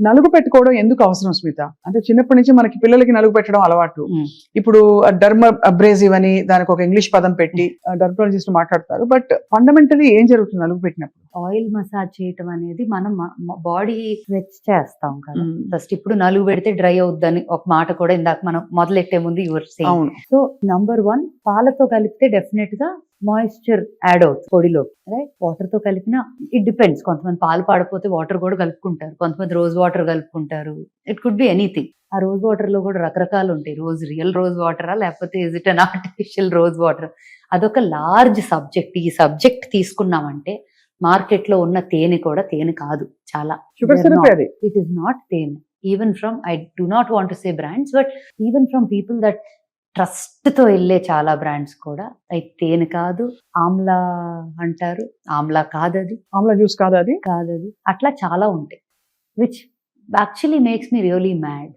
నలుగు పెట్టుకోవడం ఎందుకు అవసరం స్మిత? అంటే చిన్నప్పటి నుంచి మనకి పిల్లలకి నలుగు పెట్టడం అలవాటు. ఇప్పుడు డర్మ అబ్రేజివ్ అని దానికి ఒక ఇంగ్లీష్ పదం పెట్టి డర్మటాలజిస్ట్ మాట్లాడతారు. బట్ ఫండమెంటలీ ఏం జరుగుతుంది నలుగు పెట్టినప్పుడు? ఆయిల్ మసాజ్ చేయటం అనేది మనం బాడీ స్ట్రెచ్ చేస్తాం కదా. ఫస్ట్ ఇప్పుడు నలుగు పెడితే డ్రై అవుద్దని ఒక మాట కూడా ఇందాక మనం మొదలెట్టే ముందు యువర్ సో నంబర్ వన్ పాలతో కలిపితే డెఫినెట్గా మాయిశ్చర్ యాడ్ అవుతుంది పొడిలో రైట్ వాటర్తో కలిపిన ఇట్ డిపెండ్స్ కొంతమంది పాలు పాడపోతే వాటర్ కూడా కలుపుకుంటారు. కొంతమంది రోజ్ వాటర్ కలుపుకుంటారు. It could be anything uh rose వాటర్లో కూడా రకరకాలు ఉంటాయి. రోజ్ రియల్ రోజ్ వాటరా లేకపోతే is it an artificial rose water అదొక లార్జ్ సబ్జెక్ట్ ఈ సబ్జెక్ట్ తీసుకున్నామంటే మార్కెట్లో ఉన్న తేనె కూడా తేనె కాదు. చాలా. Sugar They're syrup not. అది it is not thin even from i do not want to say brands but even from people that ట్రస్ట్తో వెళ్ళే చాలా బ్రాండ్స్ కూడా. అది తేనె కాదు ఆమ్లా అంటారు. ఆమ్లా కాదది. ఆమ్లా జ్యూస్ కాదా అది కాదది. అట్లా చాలా ఉంటాయి. Which actually makes me really mad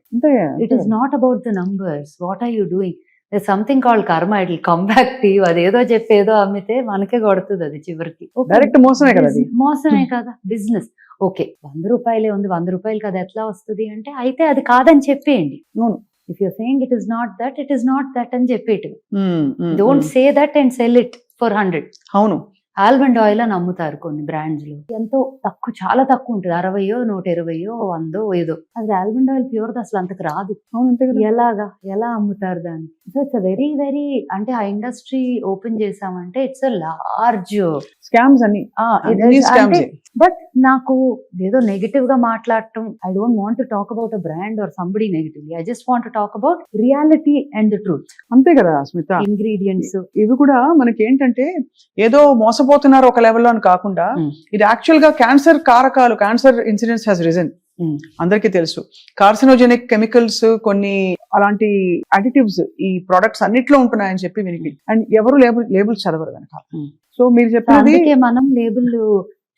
it is not about the numbers what are you doing something called karma it come back to you అదేదో చెప్పేదో అమ్మితే మనకే కొడుతుంది అది చివరికి. డైరెక్ట్ మోసమే కదా అది? మోసమే కదా? బిజినెస్ ఓకే వంద రూపాయలే ఉంది. వంద రూపాయలు కదా ఎట్లా వస్తుంది అంటే అయితే అది కాదని చెప్పేయండి. అవును. If you saying it is not that it is not that అని చెప్పేటి um, um, don't um. Say that and sell it for hundred అవును Almond oil అని అమ్ముతారు కొన్ని బ్రాండ్స్లో. ఎంతో తక్కువ చాలా తక్కువ ఉంటుంది. అరవయో నూట ఇరవయో వందో ఏదో. అది ఆల్మండ్ ఆయిల్ ప్యూర్ అసలు అంతకు రాదు. ఎలాగా? ఎలా అమ్ముతారు దాన్ని? సో ఇట్స్ వెరీ వెరీ అంటే ఆ ఇండస్ట్రీ ఓపెన్ చేసామంటే it's a large scams scams but నాకు ఏదో నెగిటివ్గా మాట్లాడటం I don't want to talk about a brand or somebody negative I just want talk about reality and truth అంతే కదా Smitha. Ingredients ఇవి కూడా మనకి ఏంటంటే ఏదో మోసపోతున్నారు ఒక లెవెల్లో అని కాకుండా. ఇది యాక్చువల్గా క్యాన్సర్ కారకాలు క్యాన్సర్ ఇన్సిడెన్స్ హ్యాస్ రిజన్. అందరికీ తెలుసు కార్సినోజెనిక్ కెమికల్స్ కొన్ని అలాంటి అడిటివ్స్ ఈ ప్రొడక్ట్స్ అన్నిట్లో ఉంటున్నాయని చెప్పి వినికి అండ్ ఎవరు లేబుల్ లేబుల్స్ చదవరు కనుక. సో మీరు చెప్పినది మనం లేబుల్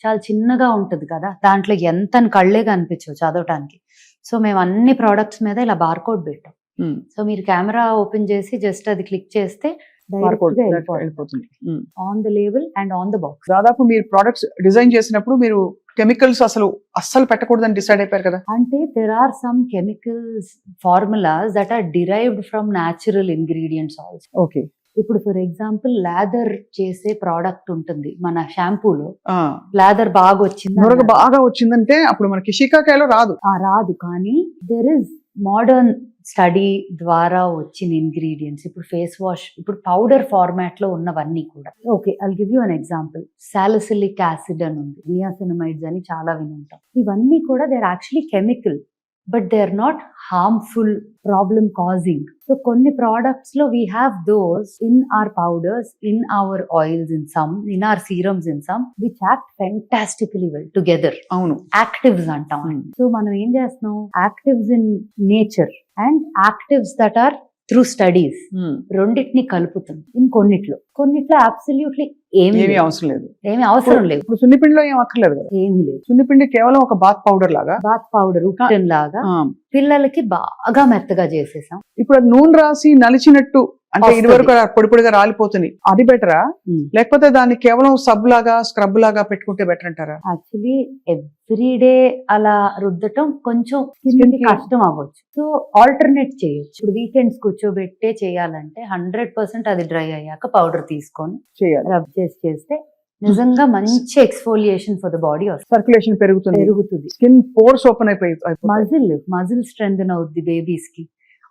చాలా చిన్నగా ఉంటది కదా దాంట్లో ఎంత అని కళ్ళే కనిపించవు చదవటానికి సో మేము అన్ని ప్రోడక్ట్స్ మీద ఇలా బార్కోడ్ పెట్టాం. సో మీరు కెమెరా ఓపెన్ చేసి జస్ట్ అది క్లిక్ చేస్తే వెళ్ళిపోతుంది. On the label and on the box దాదాపు మీరు ప్రొడక్ట్స్ డిజైన్ చేసినప్పుడు మీరు కెమికల్స్ అసలు అస్సలు పెట్టకూడదని డిసైడ్ అయిపోయారు కదా? అంటే there are some chemicals formulas that are derived from natural ingredients also okay ఇప్పుడు ఫర్ ఎగ్జాంపుల్ లాదర్ చేసే ప్రోడక్ట్ ఉంటుంది మన షాంపూలో లాదర్ బాగా వచ్చింది. బాగా వచ్చిందంటే అప్పుడు మనకి షికాకాయలో రాదు. రాదు. కానీ దెర్ ఇస్ మోడర్న్ స్టడీ ద్వారా వచ్చిన ఇంగ్రీడియంట్స్ ఇప్పుడు ఫేస్ వాష్ ఇప్పుడు పౌడర్ ఫార్మాట్లో ఉన్నవన్నీ కూడా. Okay I'll give you an example salicylic acid అని ఉంది. నియాసినమైడ్స్ అని చాలా వినుంటాం. ఇవన్నీ కూడా they are actually chemical but they are not harmful problem causing so కొన్ని ప్రోడక్ట్స్లో we have those in our powders in our oils in some in our serums in some which act fantastically well together అవును. Actives అంటాం. So మనం ఏం చేస్తున్నాం? Actives in nature and actives that are through studies. రెండింటిని కలుపుతుంది. In కొన్నిట్లో. Absolutely ఏమీ. అవసరం లేదు. ఏమీ అవసరం లేదు. ఇప్పుడు సున్నిపిండిలో ఏం అక్కర్లేదు కదా? ఏమీ లేదు. సున్నిపిండి కేవలం ఒక బాత్ పౌడర్ లాగా? బాత్ పౌడర్ ఉప్టన్ లాగా పిల్లలకి బాగా మెత్తగా చేసేసాం. ఇప్పుడు నూనె రాసి నలిచినట్టు అంటే. ఇది వరకు పొడి పొడిగా రాలిపోతుంది అది బెటరా. లేకపోతే దాన్ని కేవలం సబ్ లాగా స్క్రబ్ లాగా పెట్టుకుంటే బెటర్ అంటారా? యాక్చువల్లీ ఎవ్రీ డే అలా రుద్దటం కొంచెం కష్టం అవ్వచ్చు. సో ఆల్టర్నేట్ చేయొచ్చు. ఇప్పుడు వీకెండ్స్ కూర్చోబెట్టే చేయాలంటే హండ్రెడ్ పర్సెంట్ అది డ్రై అయ్యాక పౌడర్ తీసుకొని చేయాలి. రబ్ చేసి చేస్తే నిజంగా మంచి exfoliation for the body circulation పెరుగుతుంది. పెరుగుతుంది. స్కిన్ పోర్స్ ఓపెన్ అయిపోయి. మజిల్ మజిల్ స్ట్రెంగ్ అవుద్ది బేబీస్కి.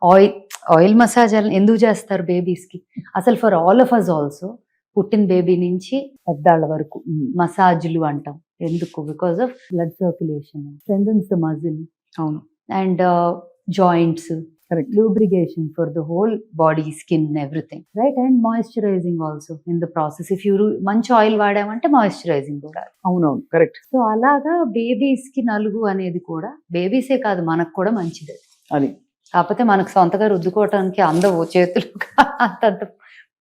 ఆయిల్ ఆయిల్ మసాజ్ ఎందుకు చేస్తారు బేబీస్కి అసలు for all of us also పుట్టిన బేబీ నుంచి పెద్దాళ్ళ వరకు. మసాజ్లు అంటాం. ఎందుకు? Because of blood circulation strengths the muscle అవును. And joints Correct. lubrication for the whole body skin everything. Right? And moisturizing also in the process. If you మంచి oil వాడామంటే మాయిశ్చరైజింగ్ కూడా. అవునవును. కరెక్ట్ సో అలాగా బేబీస్కి నలుగు అనేది కూడా బేబీసే కాదు మనకు కూడా మంచిది. అది. కాకపోతే మనకు సొంతగా రుద్దుకోవటానికి అందవు చేతులు. అంతంత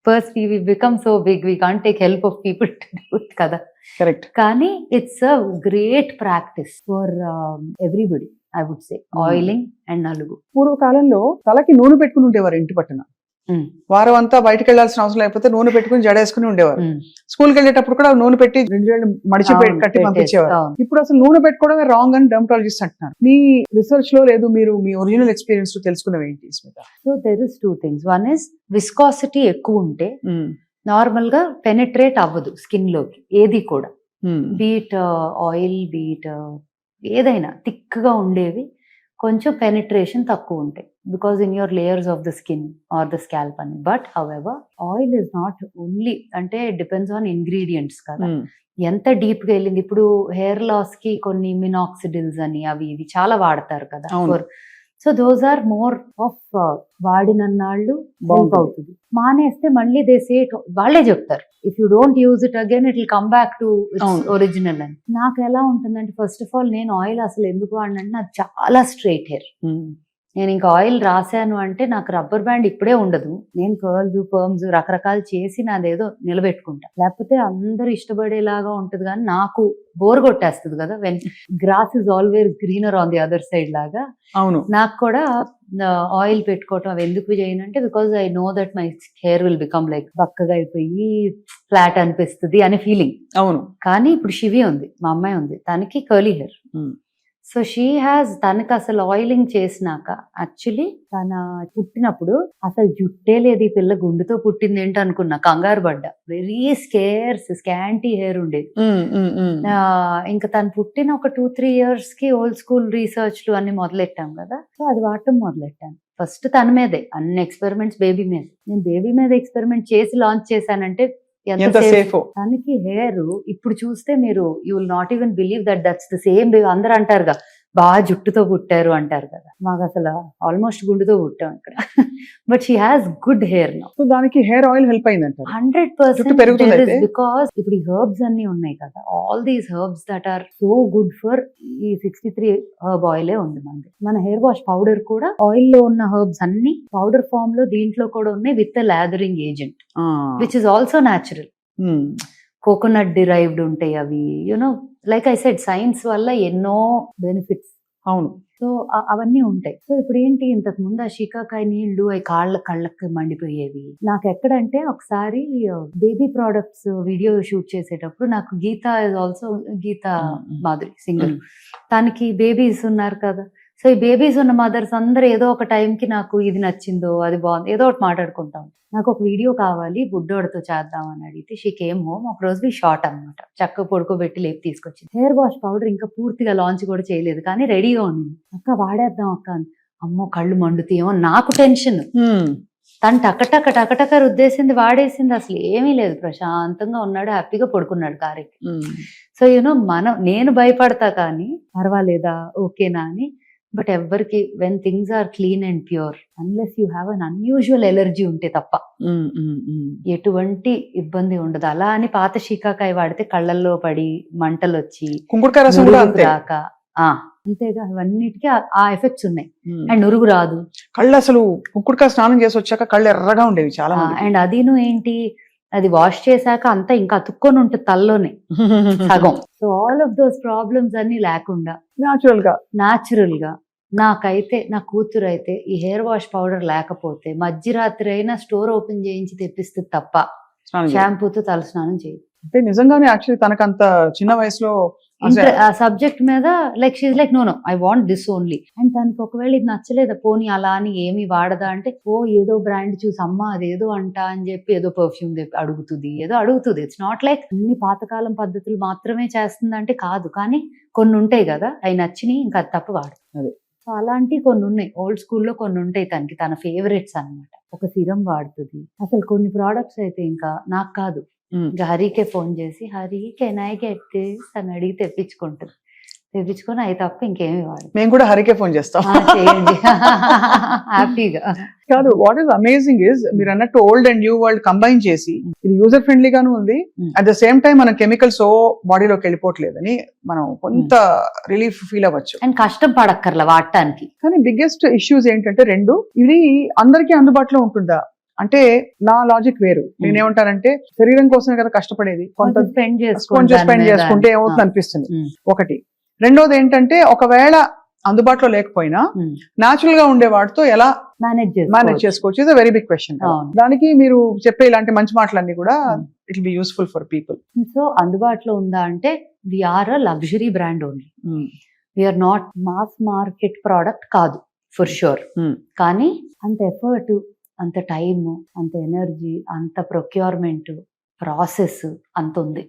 first we become so big we can't take help of people to do it కదా. కరెక్ట్ కానీ it's a great practice for everybody I would say oiling and నలుగు. పూర్వకాలంలో తలకి నూనె పెట్టుకుని ఉండేవారు ఇంటి పట్టున. వారం అంతా బయటకు వెళ్ళాల్సిన అవసరం లేకపోతే నూనె పెట్టుకుని జడేసుకుని ఉండేవారు. స్కూల్కి వెళ్ళేటప్పుడు కూడా నూనె పెట్టి రెండు వేళ్ళు మడిచి కట్టి పంపించేవారు. ఇప్పుడు అసలు నూనె పెట్టుకోవడమే రాంగ్ అని డెమటాలజిస్ట్ అంటున్నారు. మీ రీసెర్చ్లో లేదు మీరు మీ ఒరిజినల్ ఎక్స్పీరియన్స్ తెలుసుకున్నవి ఏంటి so there is two things one is viscosity ఎక్కువ ఉంటే నార్మల్గా పెనిట్రేట్ అవ్వదు స్కిన్లోకి ఏది కూడా. బీట్ ఆయిల్ బీట్ ఏదైనా థిక్గా ఉండేవి కొంచెం పెనిట్రేషన్ తక్కువ ఉంటాయి. Because in your layers of the skin or the scalp అని. But however oil is not only అంటే డిపెండ్స్ ఆన్ ఇంగ్రీడియంట్స్ కదా. ఎంత డీప్గా వెళ్ళింది? ఇప్పుడు హెయిర్ లాస్కి కొన్ని మినాక్సిడిల్స్ అని అవి ఇవి చాలా వాడతారు కదా. అవును. So those are more of వాడినన్నాళ్ళు బాగుంటుంది. అవుతుంది. మానేస్తే మళ్ళీ దే సే వాళ్ళే చెప్తారు. If you don't use it again it will come back to. Original అని నాకు ఎలా ఉంటుందంటే ఫస్ట్ ఆఫ్ ఆల్ నేను ఆయిల్ అసలు ఎందుకు వాడినంటే నాకు చాలా స్ట్రైట్ హెయిర్ నేను ఇంకా ఆయిల్ రాశాను అంటే నాకు రబ్బర్ బ్యాండ్ ఇప్పుడే ఉండదు. నేను కర్ల్స్ పర్మ్స్ రకరకాలు చేసి నాదేదో నిలబెట్టుకుంటా. లేకపోతే అందరూ ఇష్టపడేలాగా ఉంటది కానీ నాకు బోర్ కొట్టేస్తుంది కదా. When grass is always greener on the other side లాగా అవును. నాకు కూడా ఆయిల్ పెట్టుకోవటం అవి ఎందుకు చేయనంటే because I know that my hair will become like బక్కగా అయిపోయి ఫ్లాట్ అనిపిస్తుంది అనే ఫీలింగ్ అవును. కానీ ఇప్పుడు శివి ఉంది మా అమ్మాయి ఉంది. తనకి curly hair. So she has తనకి అసలు ఆయిలింగ్ చేసినాక యాక్చువల్లీ తన పుట్టినప్పుడు అసలు జుట్టే లేదు ఈ పిల్ల గుండుతో పుట్టింది ఏంటి అనుకున్నా. కంగారు పడ్డా. వెరీ స్కేర్స్ స్కాంటీ హెయిర్ ఉండేది. ఇంకా తను పుట్టిన ఒక టూ త్రీ ఇయర్స్కి ఓల్డ్ స్కూల్ రీసెర్చ్లు అన్ని మొదలెట్టాం కదా. సో అది వాడటం మొదలెట్టాను. ఫస్ట్ తన మీదే అన్ని ఎక్స్పెరిమెంట్స్ బేబీ మీద. నేను బేబీ మీద ఎక్స్పెరిమెంట్ చేసి లాంచ్ చేశానంటే ఎంత సేఫ్ తనకి హెయిర్ ఇప్పుడు చూస్తే మీరు you will not even believe that that's the same అందరు అంటారుగా. బాగా జుట్టుతో పుట్టారు అంటారు కదా. మాకు అసలు ఆల్మోస్ట్ గుండుతో పుట్టాం ఇక్కడ. But she has good hair so దానికి హెయిర్ ఆయిల్ హెల్ప్ అయింది హండ్రెడ్ అయితే? బికాస్ ఇప్పుడు ఈ హర్బ్స్ అన్ని ఉన్నాయి కదా. All these herbs that are so good for ఈ సిక్స్టీ త్రీ హర్బ్ ఆయిలే ఉంది మనది. మన హెయిర్ వాష్ పౌడర్ కూడా ఆయిల్లో ఉన్న హర్బ్స్ అన్ని పౌడర్ ఫామ్లో దీంట్లో కూడా ఉన్నాయి with lathering agent which is also natural coconut derived ఉంటాయి అవి you know like I said science వల్ల ఎన్నో బెనిఫిట్స్ అవును. సో అవన్నీ ఉంటాయి. సో ఇప్పుడు ఏంటి ఇంతకు ముందు ఆ షికాకాయ నీళ్ళు అవి కాళ్ళ కళ్ళకి మండిపోయేవి. నాకు ఎక్కడంటే ఒకసారి బేబీ ప్రోడక్ట్స్ వీడియో షూట్ చేసేటప్పుడు నాకు Geetha is also Geetha. Madhuri singer తనకి బేబీస్ ఉన్నారు కదా. సో ఈ బేబీస్ ఉన్న మదర్స్ అందరూ ఏదో ఒక టైంకి నాకు ఇది నచ్చిందో అది బాగుంది ఏదో ఒకటి మాట్లాడుకుంటాం. నాకు ఒక వీడియో కావాలి బుడ్డోడితో చేద్దాం అని అడిగితే షీ కేమ్ హోమ్ ఒక రోజు షార్ట్ అన్నమాట. చక్క పడుకోబెట్టి లేపి తీసుకొచ్చింది. హెయిర్ వాష్ పౌడర్ ఇంకా పూర్తిగా లాంచ్ కూడా చేయలేదు కానీ రెడీగా ఉంది అక్క వాడేద్దాం అక్క. అమ్మో కళ్ళు మండుతాయేమో నాకు టెన్షన్ తను టకటక టకటక రుద్దేసింది వాడేసింది అసలు ఏమీ లేదు. ప్రశాంతంగా ఉన్నాడు హ్యాపీగా పడుకున్నాడు కారెక్కి. సో యూనో మనం నేను భయపడతా కానీ పర్వాలేదా? ఓకేనా? అని బట్ ఎవ్వరికి when things are clean and pure unless you have an unusual allergy ఉంటే తప్ప. ఎటువంటి ఇబ్బంది ఉండదు. అలా అని పాత షీకాకాయ వాడితే కళ్ళల్లో పడి మంటలు వచ్చి ఆ, అంతేగా. ఇవన్నిటికీ ఆ- ఎఫెక్ట్స్ ఉన్నాయి. అండ్ నురుగు రాదు. కళ్ళు అసలు కుంకుడుకాయ స్నానం చేసి వచ్చాక కళ్ళు ఎర్రగా ఉండేవి చాలా. అండ్ అదిను ఏంటి? అది వాష్ చేశాక అంతా ఇంకా అతుక్కొని ఉంటుంది తల్లోనే. సగం. So all of those problems అన్ని లేకుండా. న్యాచురల్గా. న్యాచురల్గా. నాకైతే నా కూతురు అయితే ఈ హెయిర్ వాష్ పౌడర్ లేకపోతే మధ్యరాత్రి అయినా స్టోర్ ఓపెన్ చేయించి తెప్పిస్తుంది తప్ప స్నానం. షాంపూతో తలస్నానం చేయదు అంటే నిజంగానే యాక్చువల్లీ తనకు అంత చిన్న వయసులో ఆ సబ్జెక్ట్ మీద like she's like no no I want this only and దానికి ఒకవేళ ఇది నచ్చలేదా పోనీ అలా అని ఏమి వాడదా? అంటే ఓ ఏదో బ్రాండ్ చూసి అమ్మ అదేదో అంట అని చెప్పి ఏదో పర్ఫ్యూమ్ అడుగుతుంది ఏదో అడుగుతుంది. ఇట్స్ నాట్ లైక్ అన్ని పాతకాలం పద్ధతులు మాత్రమే చేస్తుందంటే కాదు. కానీ కొన్ని ఉంటాయి కదా అవి నచ్చినాయి ఇంకా అది తప్ప వాడు అదే. సో అలాంటివి కొన్ని ఉన్నాయి ఓల్డ్ స్కూల్లో కొన్ని ఉంటాయి తనకి. తన ఫేవరెట్స్ అన్నమాట. ఒక సిరం వాడుతుంది. అసలు కొన్ని ప్రోడక్ట్స్ అయితే ఇంకా నాకు కాదు. ఇంకా హరికి ఫోన్ చేసి Hari can I get this అని అడిగి తెప్పించుకుంటుంది. తెప్పించుకొని అవి తప్ప ఇంకేమి వాడు మేము కూడా హరికే ఫోన్ చేస్తాం. హ్యాపీగా. కాదు వాట్ ఈస్ అమేజింగ్ ఇస్ మీరు అన్నట్టు old and new world combine చేసి ఇది యూజర్ ఫ్రెండ్లీ గాను ఉంది. అట్ ద సేమ్ టైం మన కెమికల్స్ ఓ బాడీలోకి వెళ్ళిపోవట్లేదని మనం కొంత రిలీఫ్ ఫీల్ అవ్వచ్చు. అండ్ కష్టం పడక్కర్లా వాడటానికి. కానీ బిగ్గెస్ట్ ఇష్యూస్ ఏంటంటే రెండు ఇది అందరికీ అందుబాటులో ఉంటుందా? అంటే నా లాజిక్ వేరు. నేనేమంటానంటే శరీరం కోసమే కదా కష్టపడేది. కొంత స్పెండ్ చేసుకుంటే ఏమవుతుంది అనిపిస్తుంది. ఒకటి రెండోది ఏంటంటే ఒకవేళ అందుబాటులో లేకపోయినా. న్యాచురల్గా ఉండే వాటితో ఎలా మేనేజ్ మేనేజ్ చేసుకోవచ్చు ఇది వెరీ బిగ్ క్వశ్చన్. దానికి మీరు చెప్పే ఇలాంటి మంచి మాటలన్నీ కూడా. It be useful for people so అందుబాటులో ఉందా అంటే are a luxury brand only we are not mass market product కాదు ఫర్ షూర్. కానీ అంత ఎఫర్ట్ అంత టైం అంత ఎనర్జీ అంత ప్రొక్యూర్మెంట్ ప్రాసెస్ అంత ఉంది